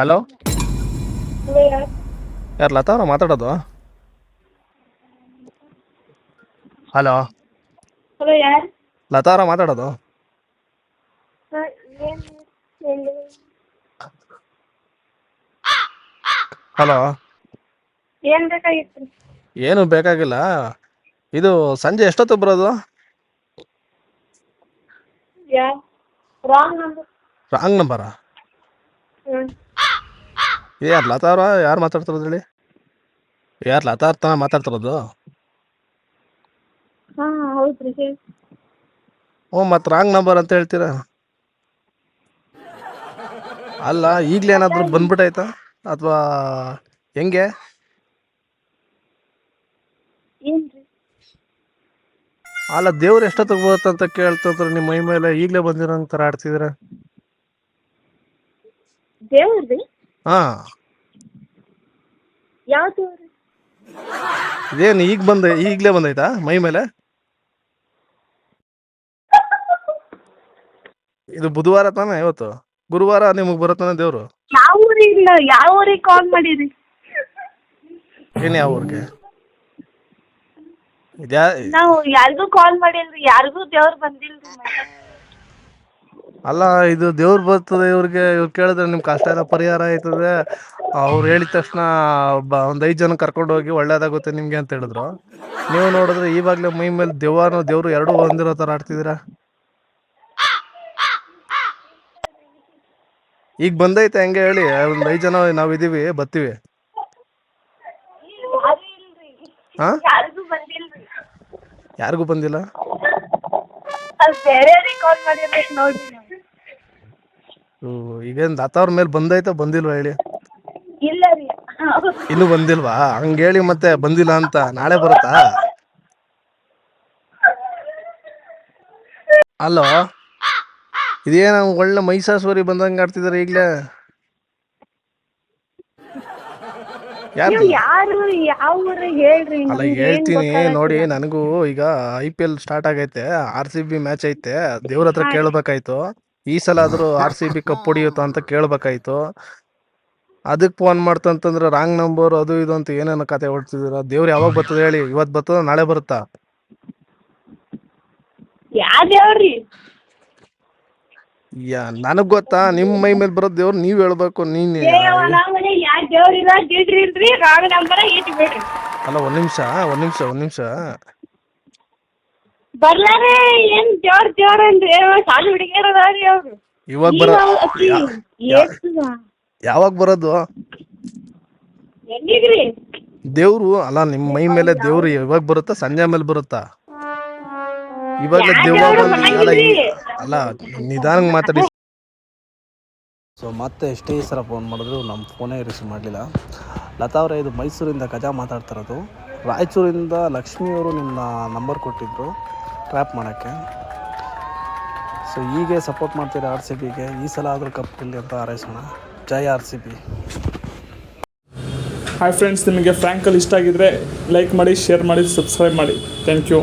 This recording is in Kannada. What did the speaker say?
ಹಲೋ? ಯಾರು? ಲತಾ ಅವ್ರ ಮಾತಾಡೋದು? ಹಲೋ? ಹಲೋ ಯಾರು? ಲತಾ ಅವರ ಮಾತಾಡೋದು? ಹಲೋ? ಏನು ಬೇಕಾಗಿತ್ತು? ಏನು ಬೇಕಾಗಿಲ್ಲ. ಇದು ಸಂಜೆ ಎಷ್ಟೊತ್ತು ಬರೋದು ರಾಂಗ್ ನಂಬರ್ ರಾಂಗ್ ನಂಬರಾ ಯಾರು ಲತಾ ಅವ್ರ ಯಾರು ಮಾತಾಡ್ತಿರೋದು ಹೇಳಿ? ಯಾರು ಲತಾ ಅವ್ರ ತನ ಮಾತಾಡ್ತಿರೋದು ಹಾಂ ಹೇಳಿ. ಹ್ಞೂ ಮತ್ತೆ ರಾಂಗ್ ನಂಬರ್ ಅಂತ ಹೇಳ್ತೀರಾ? ಅಲ್ಲ ಈಗಲೇ ಏನಾದರೂ ಬಂದ್ಬಿಟ್ಟೈತಾ ಅಥವಾ ಹೆಂಗೆ? ಅಲ್ಲ ದೇವ್ರು ಎಷ್ಟೊತ್ತಿಗೆ ಬರುತ್ತಂತ ಅಂತ ಕೇಳ್ತಂದ್ರೆ ನಿಮ್ಮ ಮೈ ಮೇಲೆ. ಈಗಲೇ ಬಂದಿರೋ ಥರ ಆಡ್ತಿದ್ದೀರ ದೇವ್ರು ಹಾಂ. ಇದೇನು ಈಗ ಬಂದ ಈಗಲೇ ಬಂದೈತಾ ಮೈ ಮೇಲೆ? ಇದು ಬುಧವಾರ ತಾನೇ ಇವತ್ತು? ಗುರುವಾರ ನಿಮಗೆ ಬರುತ್ತಾನೆ ದೇವ್ರು? ಯಾವ ಊರಿಗೆ ಕಾಲ್ ಮಾಡಿರಿ ಏನ್ ಯಾವ ಊರಿಗೆ? ಇದ್ಯಾ ನಾವು ಯಾರಿಗೂ ಕಾಲ್ ಮಾಡಿಲ್ರಿ ಯಾರಿಗೂ ದೇವ್ರು ಬಂದಿಲ್ರಿ ಅಲ್ಲ ಇದು ದೇವ್ರು ಬರ್ತದೆ ಇವ್ರಿಗೆ. ಇವ್ರು ಕೇಳಿದ್ರೆ ನಿಮ್ಮ ಕಷ್ಟ ಎಲ್ಲ ಪರಿಹಾರ ಆಯ್ತದೆ. ಅವ್ರು ಹೇಳಿದ ತಕ್ಷಣ ಬ ಒಂದು ಐದು ಜನ ಕರ್ಕೊಂಡು ಹೋಗಿ ಒಳ್ಳೇದಾಗುತ್ತೆ ನಿಮಗೆ ಅಂತ ಹೇಳಿದ್ರು. ನೀವು ನೋಡಿದ್ರೆ ಇವಾಗಲೇ ಮೈ ಮೇಲೆ ದೆವ್ವನೋ ದೇವ್ರು ಎರಡೂ ಹೊಂದಿರೋ ಥರ ಆಡ್ತಿದ್ದೀರಾ ಈಗ ಬಂದೈತೆ ಹೆಂಗೆ ಹೇಳಿ. ಒಂದು ಐದು ಜನ ನಾವಿದ್ದೀವಿ ಬರ್ತೀವಿ ಯಾರು ಇಲ್ರಿ ಹಾಂ ಯಾರಿಗೂ ಬಂದಿಲ್ರಿ. ಯಾರಿಗೂ ಬಂದಿಲ್ಲ? ಅದು ಬೇರೆಯವ್ರಿಗೆ ಕಾಲ್ ಮಾಡಿರ್ಬೇಕು ನೋಡ್ರಿ ನೀವು ಈಗೇನು ಲತಾವ್ರ ಮೇಲೆ ಬಂದೈತೋ ಬಂದಿಲ್ವಾ ಹೇಳಿ? ಇಲ್ಲ ರೀ. ಇನ್ನೂ ಬಂದಿಲ್ವಾ? ಹಂಗೇಳಿ ಮತ್ತೆ ಬಂದಿಲ್ಲ ಅಂತ ನಾಳೆ ಬರುತ್ತಾ? ಅಲ್ಲೋ ಇದೇನ ಒಳ್ಳೆ ಮೈಸಾಸುರಿ ಬಂದಂಗೆ ಆಡ್ತಿದಾರೆ ಈಗಲೇ? ಯಾರು ನೀವು ಯಾರು ಯಾವ ಊರು ಹೇಳ್ರಿ ಅಲ್ಲ ನಮ್ಗೆ ಹೇಳ್ತೀನಿ ಗೊತ್ತಾಗಲ್ಲ. ನೋಡಿ ನನಗೂ ಈಗ ಐ ಪಿ ಎಲ್ ಸ್ಟಾರ್ಟ್ ಆಗೈತೆ ಆರ್ ಸಿ ಬಿ ಮ್ಯಾಚ್ ಐತೆ ದೇವ್ರ ಹತ್ರ ಕೇಳ್ಬೇಕಾಯ್ತು. ಈ ಸಲ ಆದ್ರೂ ಆರ್ ಸಿ ಬಿ ಕಪ್ ಹೊಡಿಯುತ್ತೋ ಅಂತ ಕೇಳ್ಬೇಕಾಯ್ತು. ಅದಕ್ಕೆ ಫೋನ್ ಮಾಡ್ತಂತಂದ್ರೆ ರಾಂಗ್ ನಂಬರ್ ಅದು ಇದು ಅಂತ ಏನೇನೋ ಕತೆ ಹೊಡ್ತಿದ್ದೀರ? ದೇವ್ರು ಯಾವಾಗ ಬರ್ತದೆ ಹೇಳಿ ಇವತ್ತು ಬರ್ತದ ನಾಳೆ ಬರುತ್ತಾ? ಯಾ ದೇವ್ರಿ ಯಾ ನನಗ್ ಗೊತ್ತಾ ನಿಮ್ಮ ಮೈ ಮೇಲೆ ಬರೋ ದೇವ್ರು ನೀವ್ ಹೇಳ್ಬೇಕು ನೀನ್ ಅಲ್ಲ ಒಂದ್ ನಿಮಿಷ ಒಂದ್ ನಿಮಿಷ ಒಂದ್ ನಿಮಿಷ. ಬರ್ಲಾರೆ ಏನ್ ದೇವ್ರ ದೇವ್ರ ಅಂದ್ರೆ ಸಾಲು ಹುಡುಗಿಯರ್ ಅದಾರಿ ಅವ್ರು. ಇವಾಗ ಬರ ಯಾವಾಗ ಬರೋದು? ದೇವ್ರು ಅಲ್ಲ ನಿಮ್ಮ ಮೈ ಮೇಲೆ ದೇವ್ರು ಇವಾಗ ಬರುತ್ತಾ ಸಂಜೆ ಮೇಲೆ ಬರುತ್ತಾ? ಇವಾಗ ದೇವ್ರ ಅಲ್ಲ ನಿಧಾನಕ್ಕೆ ಮಾತಾಡಿ. ಸೊ ಮತ್ತೆ ಎಷ್ಟೇ ಸಲ ಫೋನ್ ಮಾಡಿದ್ರು ನಮ್ಮ ಫೋನೇ ರಿಸೀವ್ ಮಾಡಲಿಲ್ಲ. ಲತಾ ಅವರೇ ಇದು ಮೈಸೂರಿಂದ ಗಜಾ ಮಾತಾಡ್ತಿರೋದು ರಾಯಚೂರಿಂದ ಲಕ್ಷ್ಮಿಯವರು ನಿಮ್ಮ ನಂಬರ್ ಕೊಟ್ಟಿದ್ದರು ಟ್ರ್ಯಾಪ್ ಮಾಡೋಕ್ಕೆ. ಸೊ ಹೀಗೆ ಸಪೋರ್ಟ್ ಮಾಡ್ತೀರಿ ಆರ್ ಸಿ ಬಿಗೆ ಈ ಸಲ ಆದರೂ ಕಪ್ ಇಲ್ಲಿ ಅಂತ ಹಾರೈಸೋಣ. ಜೈ R C B hi friends ನಿಮಗೆ ಫ್ರ್ಯಾಂಕಲ್ಲಿ ಇಷ್ಟ ಆಗಿದ್ದರೆ ಲೈಕ್ ಮಾಡಿ ಶೇರ್ ಮಾಡಿ ಸಬ್ಸ್ಕ್ರೈಬ್ ಮಾಡಿ. Thank you